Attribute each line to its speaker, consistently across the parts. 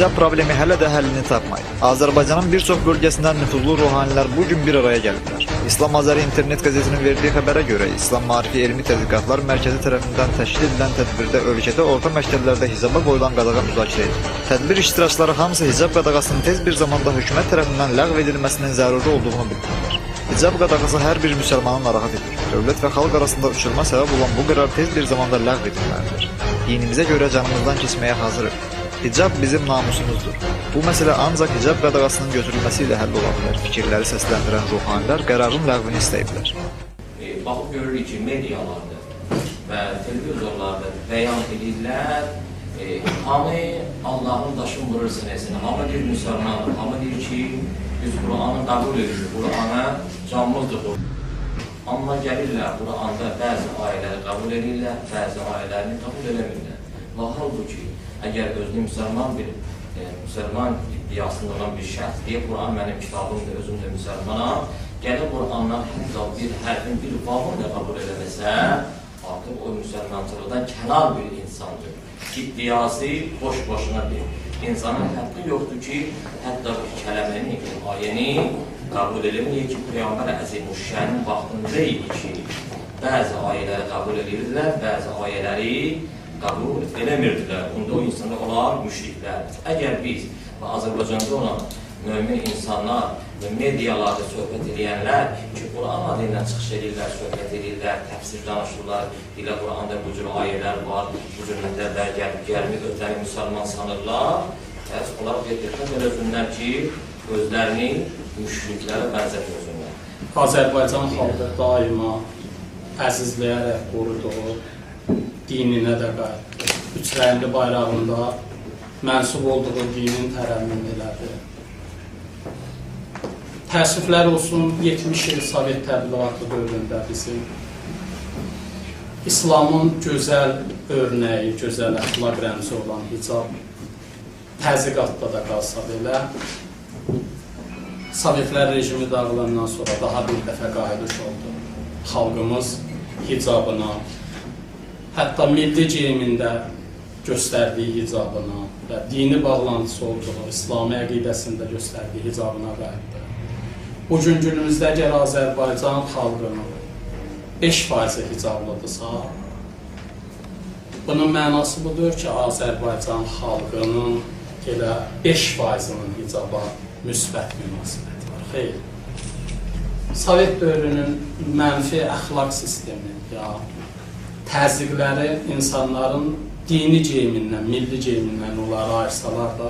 Speaker 1: Hicab problemi hələ də həllini tapmayıb. Azərbaycanın bir çox bölgəsindən nüfuzlu ruhanilər bu gün bir araya gəliblər. İslam Azəri internet qəzetinin verdiyi xəbərə görə İslam Maarifi Elmi Tədqiqatlar Mərkəzi tərəfindən təşkil edilən tədbirdə ölkədə orta məktəblərdə hicaba qoyulan qadağa müzakirə edilir. Tədbir iştirakçıları hamısı hicab qadağasının tez bir zamanda hökumət tərəfindən ləğv edilməsinin zəruri olduğunu bildirirlər. Hicab qadağası hər bir müsəlmanı narahat edir. Dövlət və xalq arasında uçurma səbəb olan bu qərar tez bir zamanda ləğv edilməlidir. Dinimizə görə canımızdan keçməyə hazırıq. Hicab bizim namusumuzdur. Bu məsələ ancaq hicab qadağasının götürülməsi ilə həll ola bilər. Fikirləri səsləndirən ruhanilər qərarın ləğvini istəyiblər.
Speaker 2: e, baxıb görürük ki, medialarda və televizorlarda bəyan edirlər, e, hamı Allahın daşın vurur sinəsinə, hamı deyir müsəlmandır, hamı deyir ki, biz Qur'anı qəbul edirik, Qur'ana canımızdır bu. Amma gəlirlər Qur'anda bəzi ayələri qəbul edirlər, bəzi ayələrini qəbul eləmirlər. Və halbuki, əgər özünü müsəlman bir e, müsəlman iddiasında olan bir şəxs deyir, Qur'an mənim kitabımdır, özüm də müsəlmanam, gəlir Qur'andan hətta bir hərfin, bir vavun da qəbul eləməsə, artıq o müsəlmançılıqdan kənar bir insandır. İddiası boş-boşuna bir. İnsanın haqqı yoxdur ki, hətta bir kələməni, bir ayəni qəbul eləməyək ki, Peyğəmbər Əzimuşşənin vaxtında idi ki, bəzi ayələri qəbul edirdilər, bəzi ayələri qəbul eləmirdilər. Onda o insanlar müşriklər. Əgər biz və Azərbaycanda olan mömin insanlar və medialarda söhbət edənlər ki, Quran adı ilə çıxış edirlər, söhbət edirlər, təfsir danışırlar, dilə Quranda bu cür ayələr var, bu cür mətləblər gəlib gəlmir, özləri müsəlman sanırlar. Bəs onlar getdikdən belə özünlər ki, özlərini müşriklərə bənzətmiyorlar.
Speaker 3: Azərbaycan xalqı daima əzizləyərək qoruduğu dininə də qayıtdı. Üç rəngli bayrağında mənsub olduğu dinin tərənnüm elədi. Təəssüflər olsun 70 il Sovet təbliğatı dövründə bizim İslamın gözəl örnəyi, gözəl əxlaq rəmzi olan hicab təzyiqatda da qalsa belə Sovetlər rejimi dağılandan sonra daha bir dəfə qayıdış oldu. Xalqımız hicabına, hətta milli geyimində göstərdiyi hicabına və dini bağlantısı olduğu İslami əqidəsində göstərdiyi hicabına qayıtdı. Bu gün günümüzdə əgər Azərbaycan xalqının 5% hicablıdırsa, bunun mənası budur ki, Azərbaycan xalqının elə 5%-nin hicaba müsbət münasibəti var. Xeyr. Sovet dövrünün mənfi əxlaq sistemi ya təzyiqləri insanların dini geyimindən, milli geyimindən onları ayırsalar da,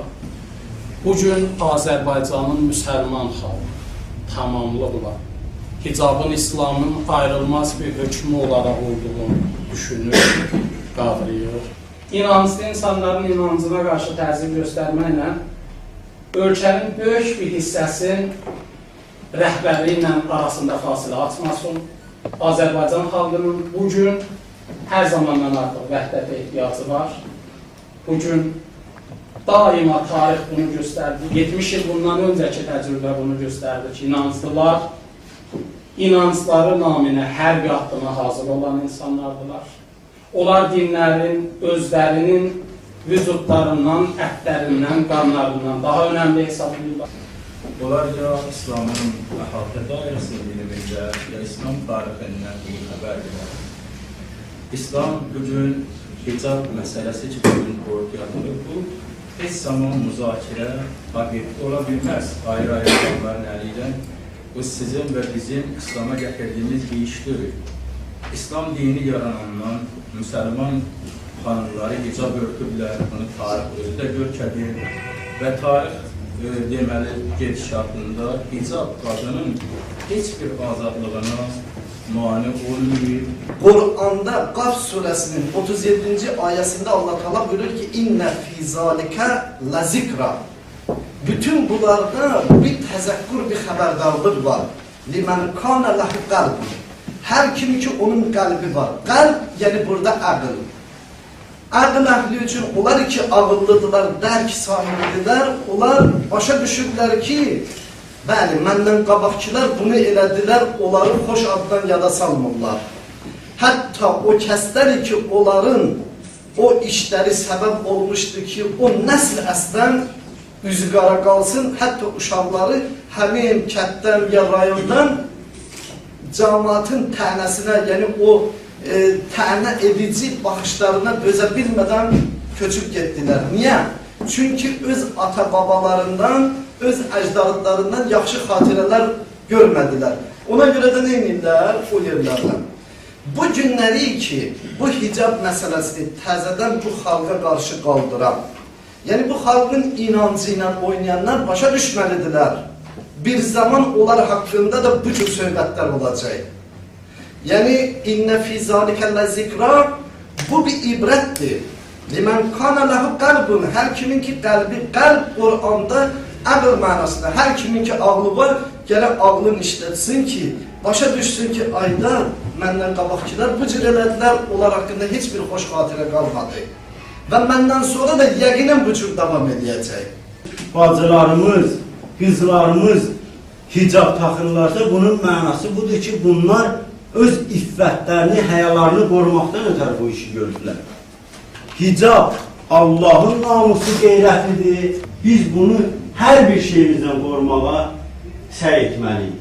Speaker 3: bu gün Azərbaycanın müsəlman xalqı tamamlıqla hicabın İslamın ayrılmaz bir hökmü olaraq olduğunu düşünür, qavrayır. İnanclı insanların inancına qarşı təzyiq göstərməklə ölkənin böyük bir hissəsinin rəhbərliyi arasında fasilə açmasın. Azərbaycan xalqının bu hər zamandan artıq vəhdətə ehtiyacı var. Bu gün daima tarix bunu göstərdi. 70 il bundan öncəki təcrübə bunu göstərdi ki, inanclılar inancları naminə hər bir addıma hazır olan insanlardılar. Onlar dinlərin, özlərinin vücudlarından, ətlərindən, qanlarından daha önəmli hesab edirlər.
Speaker 4: Onlar ya İslamın əhatə dairəsində bilimində, ya İslam tarixindən bir xəbər verir. İslam bugün hicab ki, bugün ortaya atılır. Bu heç zaman müzakirə obyekti ola bilməz. Ayrı-ayrı adamların əli ilə bu sizin və bizim İslam'a gətirdiyimiz bir iş deyil. İslam dini yaranandan müsəlman xanımları hicab örtüblər, bunu tarix özü də görkədir və tarix deməli gedişatında hicab qadının heç bir azadlığına mane olmuyor.
Speaker 5: Kur'an'da Qaf suresinin 37. ayesinde Allah Teala buyuruyor ki inne fi zalike la zikra. Bütün bunlarda bir tezekkur, bir haberdarlık var. Limen kana lehu kalb. Her kim ki onun kalbi var. Kalp yani burada akıl. Akıl ehli için onlar ki ağıllıdılar, dərk sahibidiler. Onlar başa düşürdüler ki Bəli, məndən qabaqçılar bunu elədilər, onları xoş addan yada salmırlar. Hətta o kəslər ki, onların o işləri səbəb olmuşdu ki, o nəsl əslən üzü qara qalsın, hətta uşaqları həmin kənddən ya rayondan cəmaatın tənəsinə, yəni o e, tənə edici baxışlarına dözə bilmədən köçüb getdilər. Niyə? Çünki öz ata-babalarından, öz əcdadlarından yaxşı xatirələr görmədilər. Ona görə də nə edirlər o yerlərdən? Bu günləri ki, bu hicab məsələsini təzədən bu xalqa qarşı qaldıran, yəni bu xalqın inancı ilə oynayanlar başa düşməlidirlər. Bir zaman onlar haqqında da bu cür söhbətlər olacaq. Yəni inne fi zalikələ zikra bu bir ibrətdir. Limen kana lahu qalbun hər kimin ki qəlbi qəlb Quranda əql mənasında hər kimin ki ağlı var gərək ağlını işlətsin ki başa düşsün ki ayda məndən qabaqçılar bu cür elədilər onlar haqqında heç bir xoş xatirə qalmadı. Və məndən sonra da yəqinən bu cür davam edəcək.
Speaker 6: bacılarımız, qızlarımız hicab taxırlarsa bunun mənası budur ki, bunlar öz iffətlərini, həyalarını qorumaqdan ötəri bu işi görürlər. Hicab Allahın namusu qeyrətlidir. Biz bunu hər bir şeyimizdən qorumağa səy etməliyik.